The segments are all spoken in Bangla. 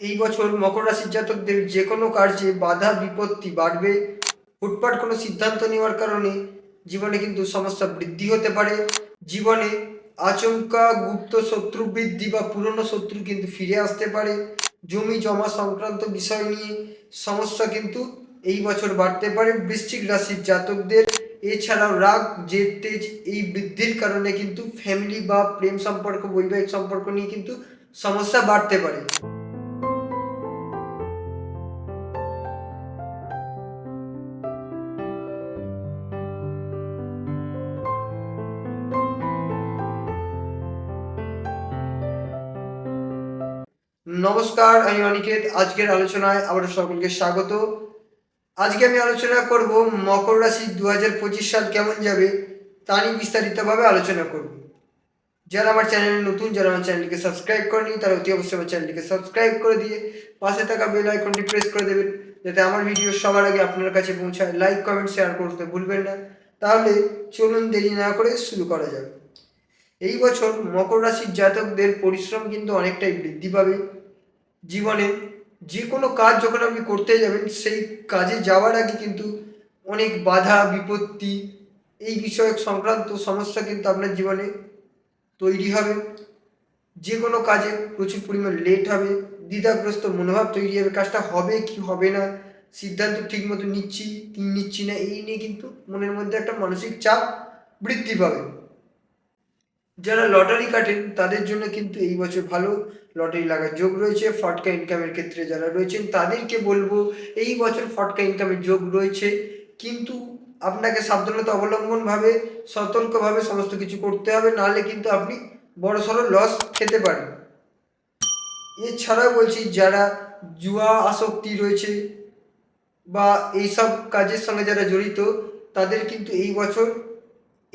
এই বছর মকর রাশির জাতকদের যে কোনো কার্যে বাধা, বিপত্তি বাড়বে। হুটপাট কোনো সিদ্ধান্ত নেওয়ার কারণে জীবনে কিন্তু সমস্যা বৃদ্ধি হতে পারে। জীবনে আচমকা গুপ্ত শত্রু বৃদ্ধি বা পুরনো শত্রু কিন্তু ফিরে আসতে পারে। জমি জমা সংক্রান্ত বিষয় নিয়ে সমস্যা কিন্তু এই বছর বাড়তে পারে। বৃশ্চিক রাশির জাতকদের, এছাড়াও রাগ, জেদ, তেজ এই বৃদ্ধির কারণে কিন্তু ফ্যামিলি বা প্রেম সম্পর্ক, বৈবাহিক সম্পর্ক নিয়ে কিন্তু সমস্যা বাড়তে পারে। নমস্কার, আমি অনিকেত। আজকের আলোচনায় আবার সকলকে স্বাগত। আজকে আমি আলোচনা করব মকর রাশি দু হাজার পঁচিশ সাল কেমন যাবে তা নিয়ে বিস্তারিতভাবে আলোচনা করব। যারা আমার চ্যানেলে নতুন, যারা আমার চ্যানেলটিকে সাবস্ক্রাইব করেনি তারা অতি অবশ্যই আমার চ্যানেলটিকে সাবস্ক্রাইব করে দিয়ে পাশে থাকা বেল আইকনটি প্রেস করে দেবেন, যাতে আমার ভিডিও সবার আগে আপনার কাছে পৌঁছায়। লাইক, কমেন্ট, শেয়ার করতে ভুলবেন না। তাহলে চলুন দেরি না করে শুরু করা যাবে এই বছর মকর রাশির জাতকদের পরিশ্রম কিন্তু অনেকটাই বৃদ্ধি পাবে। জীবনে যে কোনো কাজ যখন আপনি করতে যাবেন, সেই কাজে যাওয়ার আগে কিন্তু অনেক বাধা, বিপত্তি, এই বিষয়ক সংক্রান্ত সমস্যা কিন্তু আপনার জীবনে তৈরি হবে। যে কোনো কাজে প্রচুর পরিমাণ লেট হবে, দ্বিধাগ্রস্ত মনোভাব তৈরি হবে, কাজটা হবে কি হবে না, সিদ্ধান্ত ঠিক মতো নিচ্ছি কি নিচ্ছি না, এই নিয়ে কিন্তু মনের মধ্যে একটা মানসিক চাপ বৃদ্ধি পাবে। যারা লটারি কাটেন তাদের জন্য কিন্তু এই বছর ভালো লটারি লাগার যোগ রয়েছে। ফটকা ইনকামের ক্ষেত্রে যারা রয়েছেন, তাদেরকে বলব এই বছর ফটকা ইনকামের যোগ রয়েছে। কিন্তু আপনাকে সাবধানতা অবলম্বনভাবে সতর্কভাবে সমস্ত কিছু করতে হবে, নাহলে কিন্তু আপনি বড় সড়ো লস খেতে পারেন। এছাড়াও বলছি, যারা জুয়া আসক্তি রয়েছে বা এইসব কাজের সঙ্গে যারা জড়িত, তাদের কিন্তু এই বছর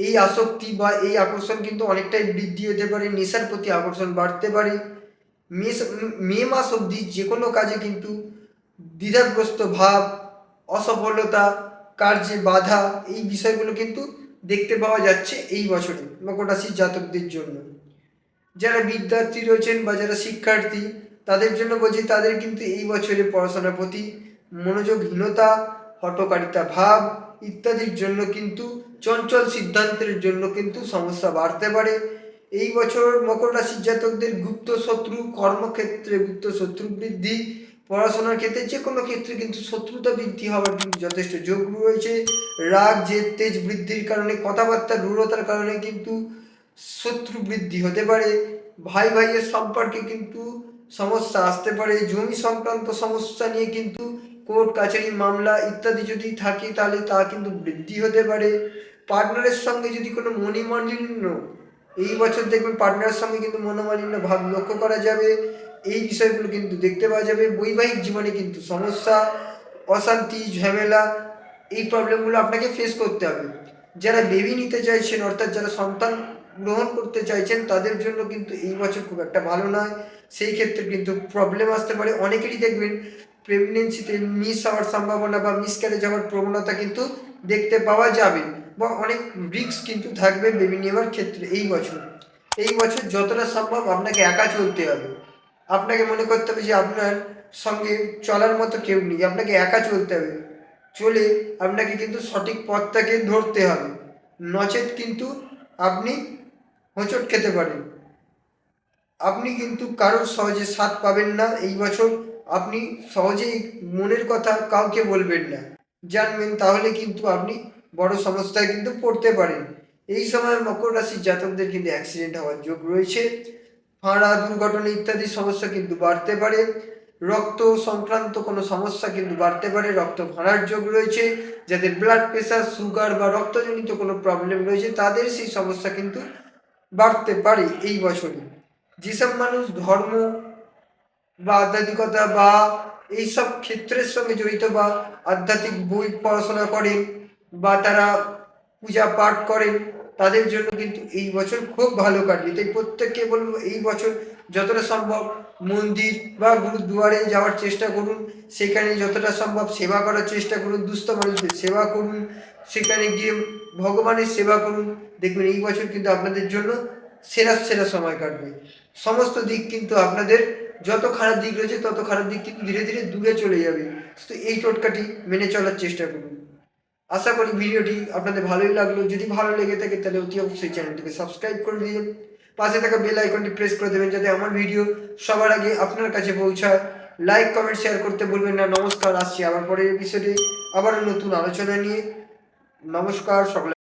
এই আসক্তি বা এই আকর্ষণ কিন্তু অনেকটাই বৃদ্ধি হতে পারে, নেশার প্রতি আকর্ষণ বাড়তে পারে। মে মাস অবধি যে কোনো কাজে কিন্তু দ্বিধাগ্রস্ত ভাব, অসফলতা, কার্যে বাধা, এই বিষয়গুলো কিন্তু দেখতে পাওয়া যাচ্ছে এই বছরে মকর রাশির জাতকদের জন্য। যারা বিদ্যার্থী রয়েছেন বা যারা শিক্ষার্থী, তাদের জন্য বলছি তাদের কিন্তু এই বছরে পড়াশোনার প্রতি মনোযোগহীনতা হটকারিতা ভাব ইত্যাদির জন্য কিন্তু, চঞ্চল সিদ্ধান্তের জন্য কিন্তু সমস্যা বাড়তে পারে। এই বছর মকর রাশির জাতকদের গুপ্ত শত্রু, কর্মক্ষেত্রে গুপ্ত শত্রু বৃদ্ধি, পড়াশোনার ক্ষেত্রে যে কোনো ক্ষেত্রে কিন্তু শত্রুতা বৃদ্ধি হওয়ার কিন্তু যথেষ্ট যোগ রয়েছে। রাগ, জেদ, তেজ বৃদ্ধির কারণে, কথাবার্তা রূঢ়তার কারণে কিন্তু শত্রু বৃদ্ধি হতে পারে। ভাই ভাইয়ের সম্পর্কে কিন্তু সমস্যা আসতে পারে। জমি সংক্রান্ত সমস্যা নিয়ে কিন্তু কোর্ট, কাছারি মামলা ইত্যাদি যদি থাকে তাহলে তা কিন্তু বৃদ্ধি হতে পারে। পার্টনারের সঙ্গে যদি কোনো মনিমালিন্য এই বছর দেখবেন পার্টনারের সঙ্গে কিন্তু মনোমালিন্য ভাব লক্ষ্য করা যাবে। এই বিষয়গুলো কিন্তু দেখতে পাওয়া যাবে। বৈবাহিক জীবনে কিন্তু সমস্যা, অশান্তি, ঝামেলা, এই প্রবলেমগুলো আপনাকে ফেস করতে হবে। যারা বেবি নিতে চাইছেন, অর্থাৎ যারা সন্তান গ্রহণ করতে চাইছেন, তাদের জন্য কিন্তু এই বছর খুব একটা ভালো নয়। সেই ক্ষেত্রে কিন্তু প্রবলেম আসতে পারে। অনেকেরই দেখবেন প্রেগনেন্সিতে মিস হওয়ার সম্ভাবনা বা মিসক্যারেজ হওয়ার প্রবণতা কিন্তু দেখতে পাওয়া যাবে বা অনেক রিস্ক কিন্তু থাকবে বেবি নেওয়ার ক্ষেত্রে এই বছর। এই বছর যতটা সম্ভব আপনাকে একা চলতে হবে। আপনাকে মনে করতে হবে যে আপনার সঙ্গে চলার মতো কেউ নেই, আপনাকে একা চলতে হবে। চলে আপনাকে কিন্তু সঠিক পথটাকে ধরতে হবে। নচেত কিন্তু আপনি হোঁচট খেতে পারেন। আপনি কিন্তু কারোর সহজে সাথ পাবেন না এই বছর। আপনি সহজেই মনের কথা কাউকে বলবেন না। জানবেন তাহলে কিন্তু আপনি বড় সমস্যায় কিন্তু পড়তে পারেন। এই সময় মকর রাশির জাতকদের কিন্তু অ্যাক্সিডেন্ট হওয়ার যোগ রয়েছে। ফাঁড়া, দুর্ঘটনা ইত্যাদি সমস্যা কিন্তু বাড়তে পারে। রক্ত সংক্রান্ত কোনো সমস্যা কিন্তু বাড়তে পারে। রক্ত ভাড়ার যোগ রয়েছে। যাদের ব্লাড প্রেশার সুগার বা রক্তজনিত কোনো প্রবলেম রয়েছে, তাদের সেই সমস্যা কিন্তু বাড়তে পারে এই বছরে। যেসব মানুষ ধর্ম বা আধ্যাত্মিকতা বা এইসব ক্ষেত্রের সঙ্গে জড়িত বা আধ্যাত্মিক বই পড়াশোনা করেন বা তারা পূজা পাঠ করেন, তাদের জন্য কিন্তু এই বছর খুব ভালো কাটবে। তাই প্রত্যেককে বলব, এই বছর যতটা সম্ভব মন্দির বা গুরুদুয়ারে যাওয়ার চেষ্টা করুন। সেখানে যতটা সম্ভব সেবা করার চেষ্টা করুন, দুস্থ মানুষদের সেবা করুন। সেখানে গিয়ে ভগবানের সেবা করুন। দেখবেন এই বছর কিন্তু আপনাদের জন্য সেরা সেরা সময় কাটবে। সমস্ত দিক কিন্তু আপনাদের যত খারাপ দিক রয়েছে, তত খারাপ দিক কিন্তু ধীরে ধীরে দূরে চলে যাবে। তো এই টোটকাটি মেনে চলার চেষ্টা করুন। আশা করি ভিডিওটি আপনাদের ভালোই লাগল। যদি ভালো লেগে থাকে, তাহলে অতি অবশ্যই চ্যানেলটিকে সাবস্ক্রাইব করে দিন পাশে থাকা বেল আইকনটি প্রেস করে দেবেন যাতে আমার ভিডিও সবার আগে আপনার কাছে পৌঁছায়। লাইক, কমেন্ট, শেয়ার করতে ভুলবেন না। নমস্কার, আসছি আবার পরের এপিসোডে আবার নতুন আলোচনা নিয়ে। নমস্কার, সকলে।